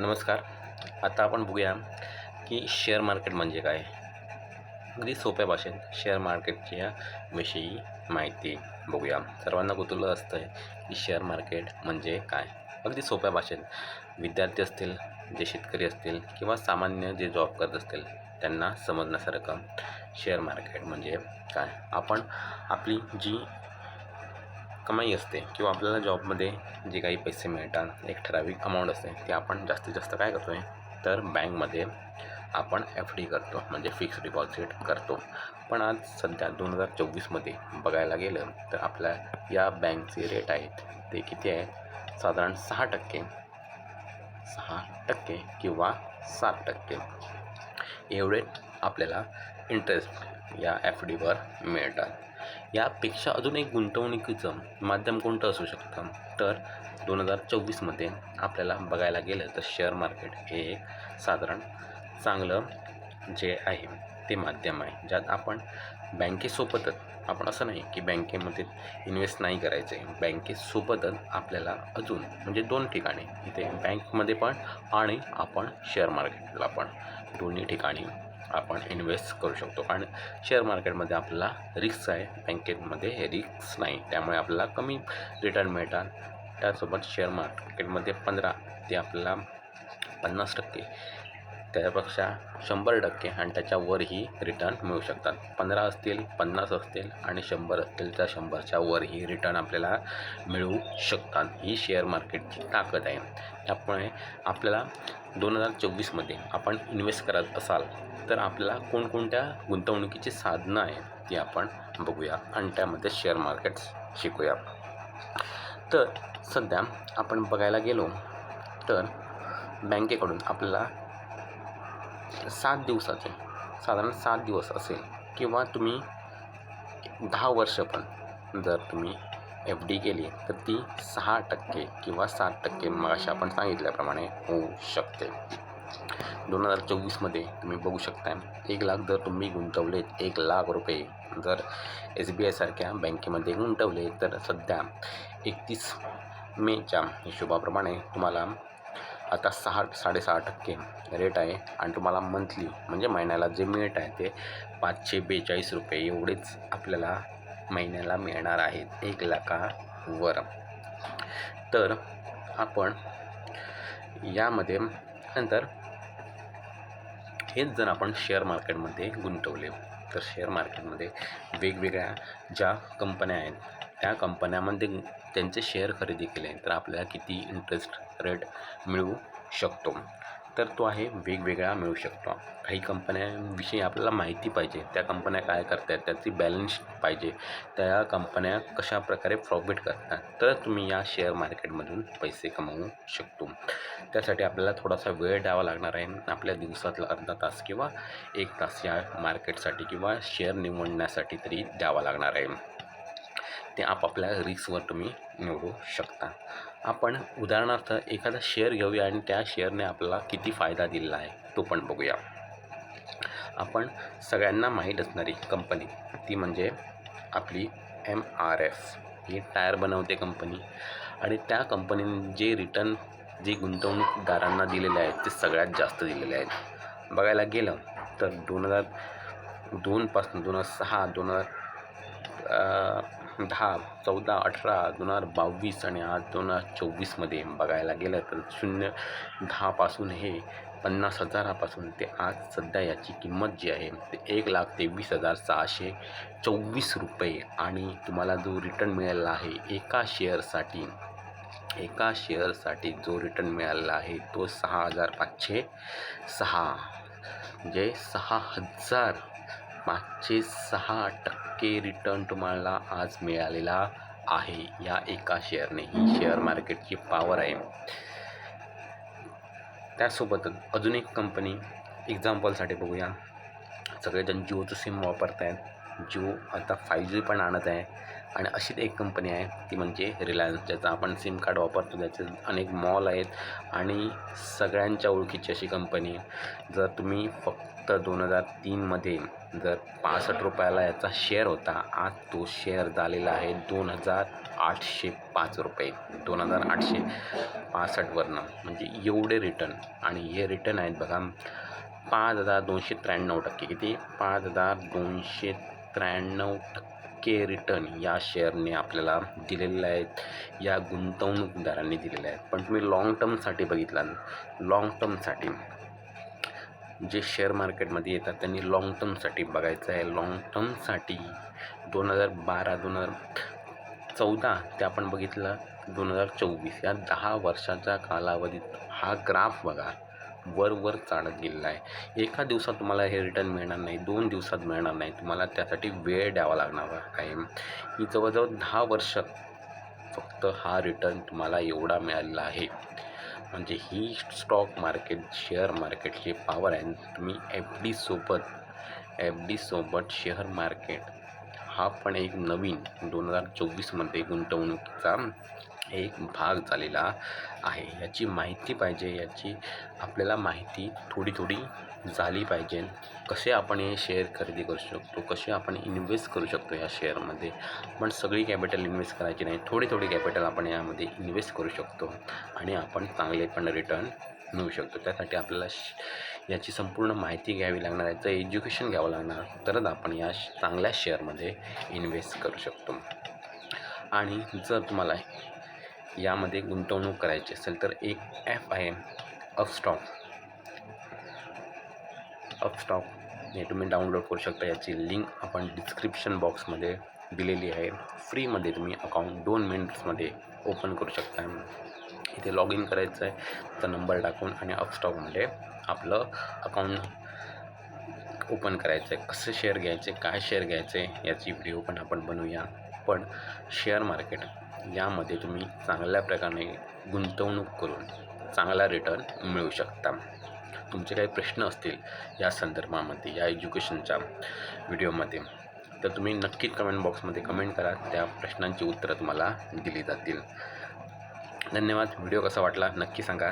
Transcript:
नमस्कार. आता आपण बघूया की शेअर मार्केट म्हणजे काय? अगदी सोप्या भाषेत शेअर मार्केटच्या विषयी माहिती बघूया. सर्वांना कुतूहल असतं आहे की शेअर मार्केट म्हणजे काय? अगदी सोप्या भाषेत. विद्यार्थी असतील जे शेतकरी असतील किंवा सामान्य जे जॉब करत असतील त्यांना समजण्यासारखं शेअर मार्केट म्हणजे काय? आपण आपली जी कमाई असते किंवा आपल्याला जॉबमध्ये जे काही पैसे मिळतात एक ठराविक अमाऊंट असते ते आपण जास्तीत जास्त काय करतो आहे तर बँकमध्ये आपण एफ डी करतो म्हणजे फिक्स डिपॉझिट करतो. पण आज सध्या दोन हजार चोवीसमध्ये बघायला गेलं तर आपल्या या बँकचे रेट आहेत ते किती आहेत? साधारण सहा टक्के. सहा टक्के किंवा सात टक्के. एवढे आपल्याला इंटरेस्ट या एफ डीवर मिळतात. यापेक्षा अजून एक गुंतवणुकीचं माध्यम कोणतं असू शकतं? तर दोन हजार चोवीसमध्ये आपल्याला बघायला गेलं तर शेअर मार्केट हे एक साधारण चांगलं जे आहे ते माध्यम आहे ज्यात आपण बँकेसोबतच आपण असं नाही की बँकेमध्ये इन्व्हेस्ट नाही करायचं आहे बँकेसोबतच आपल्याला अजून म्हणजे दोन ठिकाणी इथे बँकमध्ये पण आणि आपण शेअर मार्केटला पण दोन्ही ठिकाणी आपण इन्व्हेस्ट करू शकतो. कारण शेअर मार्केटमध्ये आपल्याला रिस्क आहे. बँकेमध्ये हे रिस्क नाही. त्यामुळे आपल्याला कमी रिटर्न मिळतात. त्यासोबत शेअर मार्केटमध्ये पंधरा ते आपल्याला पन्नास टक्के त्यापेक्षा शंभर टक्के आणि त्याच्यावरही रिटर्न मिळू शकतात. पंधरा असतील पन्नास असतील आणि शंभर असतील त्या शंभरच्या वरही रिटर्न आपल्याला मिळू शकतात. ही शेअर मार्केटची ताकद आहे. त्यामुळे आपल्याला दोन हजार चोवीसमध्ये आपण इन्व्हेस्ट करत असाल तर आपल्याला कोणकोणत्या गुंतवणुकीची साधनं आहेत ती आपण बघूया आणि त्यामध्ये शेअर मार्केट्स शिकूया. तर सध्या आपण बघायला गेलो तर बँकेकडून आपल्याला सात दिवसाचे. साधारण सात दिवस असेल. किंवा तुम्ही दहा वर्ष पण जर तुम्ही एफ डी केली तर ती सहा टक्के किंवा सात टक्के मग अशा आपण सांगितल्याप्रमाणे होऊ शकते. दोन हजार चोवीसमध्ये तुम्ही बघू शकता एक लाख जर तुम्ही गुंतवलेत एक लाख रुपये जर एस बी आयसारख्या बँकेमध्ये गुंतवले तर सध्या एकतीस मेच्या हिशोबाप्रमाणे तुम्हाला आता सहा साडेसहा टक्के रेट आहे आणि तुम्हाला मंथली म्हणजे महिन्याला जे मिळत आहे ते पाचशे बेचाळीस रुपये एवढेच आपल्याला महिन्याला मिळणार आहेत. एक लाखावर. तर आपण यामध्ये नंतर हेच जर आपण शेअर मार्केटमध्ये गुंतवले तर शेअर मार्केटमध्ये वेगवेगळ्या ज्या कंपन्या आहेत त्या कंपन्यामध्ये त्यांचे शेअर खरेदी केले तर आपल्याला किती इंटरेस्ट रेट मिळू शकतो? तर तो आहे वेगवेगळा मिळू शकतो. काही कंपन्यांविषयी आपल्याला माहिती पाहिजे त्या कंपन्या काय करतात त्याची बॅलन्स पाहिजे त्या कंपन्या कशा प्रकारे प्रॉफिट करतात तर तुम्ही या शेअर मार्केटमधून पैसे कमवू शकतो. त्यासाठी आपल्याला थोडासा वेळ द्यावा लागणार आहे. आपल्या दिवसातला अर्धा तास किंवा एक तास या मार्केटसाठी किंवा शेअर निवडण्यासाठी तरी द्यावा लागणार आहे. ते आपापल्या रिक्सवर तुम्ही निवडू शकता. आपण उदाहरणार्थ एखादा शेअर घेऊया आणि त्या शेअरने आपल्याला किती फायदा दिलेला आहे तो पण बघूया. आपण सगळ्यांना माहीत असणारी कंपनी ती म्हणजे आपली एम आर एफ ही टायर बनवते कंपनी आणि त्या कंपनीने जे रिटर्न जे गुंतवणूकदारांना दिलेले आहेत ते सगळ्यात जास्त दिलेले आहेत. बघायला गेलं तर दोन हजार दोनपासून दोन हजार सहा दोन हजार दहा चौदा अठरा दोन हजार बावीस आणि आज दोन हजार चोवीसमध्ये बघायला गेलं तर शून्य दहापासून हे पन्नास हजारापासून ते आज सध्या याची किंमत जी आहे ते एक लाख तेवीस हजार सहाशे चोवीस रुपये. आणि तुम्हाला जो रिटर्न मिळालेला आहे एका शेअरसाठी एका शेअरसाठी जो रिटर्न मिळालेला आहे तो सहा हजार पाचशे सहा. म्हणजे सहा हजार पाचशे सहा टक्के रिटर्न तुम्हाला आज मिळालेला आहे या एका शेअरने ही शेअर मार्केटची पॉवर आहे. त्यासोबतच अजून एक कंपनी एक्झाम्पलसाठी बघूया. सगळेजण जिओचं सिम वापरत आहेत जिओ आता फाय जी पण आणत आहे. आणि अशीच एक कंपनी आहे ती म्हणजे रिलायन्स ज्याचा आपण सिम कार्ड वापरतो त्याचे अनेक मॉल आहेत आणि सगळ्यांच्या ओळखीची अशी कंपनी जर तुम्ही फक्त दोन हजार तीनमध्ये जर पासष्ट रुपयाला याचा शेअर होता आज तो शेअर झालेला आहे दोन हजार आठशे पाच रुपये दोन हजार आठशे पासष्टवरनं म्हणजे एवढे रिटर्न आणि हे रिटर्न आहेत बघा पाच हजार दोनशे त्र्याण्णव टक्के. किती? पाच हजार दोनशे त्र्याण्णव टक्के. रिटर्न या शेअरने आपल्याला दिलेले आहेत. या गुंतवणूकदारांनी दिलेले आहेत. पण तुम्ही लाँग टर्मसाठी बघितला लाँग टर्मसाठी जे शेअर मार्केटमध्ये येतात त्यांनी लाँग टर्मसाठी बघायचं आहे. लाँग टर्मसाठी दोन हजार बारा दोन हजार चौदा ते आपण बघितलं दोन हजार चोवीस या दहा वर्षाच्या कालावधीत हा ग्राफ बघा. वर वर चालत गेलेला आहे. एका दिवसात तुम्हाला हे रिटर्न मिळणार नाही दोन दिवसात मिळणार नाही. तुम्हाला त्यासाठी वेळ द्यावा लागणार आहे. ही जवळजवळ दहा वर्ष फक्त हा रिटर्न तुम्हाला एवढा मिळालेला आहे. म्हणजे ही स्टॉक मार्केट शेअर मार्केटची पॉवर आहे. तुम्ही एफ डीसोबत एफ डीसोबत शेअर मार्केट हा पण एक नवीन दोन हजार चोवीसमध्ये गुंतवणुकीचा एक भाग झालेला आहे. याची माहिती पाहिजे याची आपल्याला माहिती थोडी थोडी झाली पाहिजे. कसे आपण हे शेअर खरेदी करू शकतो कसे आपण इन्व्हेस्ट करू शकतो या शेअरमध्ये पण सगळी कॅपिटल इन्व्हेस्ट करायची नाही थोडी थोडी कॅपिटल आपण यामध्ये इन्व्हेस्ट करू शकतो आणि आपण चांगले पण रिटर्न मिळू शकतो. त्यासाठी आपल्याला श- याची संपूर्ण माहिती घ्यावी लागणार याचं एज्युकेशन घ्यावं लागणार. तरच आपण या श- चांगल्या शेअरमध्ये इन्व्हेस्ट करू शकतो. आणि जर तुम्हाला यामध्ये गुंतवणूक करायची असेल तर एक ॲप आहे अपस्टॉक अपस्टॉक हे तुम्ही डाउनलोड करू शकता. याची लिंक आपण डिस्क्रिप्शन बॉक्समध्ये दिलेली आहे. फ्रीमध्ये तुम्ही अकाउंट दोन मिनिट्समध्ये ओपन करू शकता. इथे लॉग इन करायचं आहे तर नंबर टाकून आणि अपस्टॉकमध्ये आपलं अकाउंट ओपन करायचं आहे कसं शेअर घ्यायचे काय शेअर घ्यायचे याची व्हिडिओ पण आपण बनवूया. पण शेअर मार्केट यामध्ये तुम्ही चांगल्या प्रकारे गुंतवणूक करून चांगला रिटर्न मिळू शकता. तुमचे काही प्रश्न असतील या संदर्भामध्ये या एज्युकेशनच्या व्हिडिओमध्ये तर तुम्ही नक्कीच कमेंट बॉक्समध्ये कमेंट करा. त्या प्रश्नांची उत्तरं तुम्हाला दिली जातील. धन्यवाद. व्हिडिओ कसा वाटला नक्की सांगा.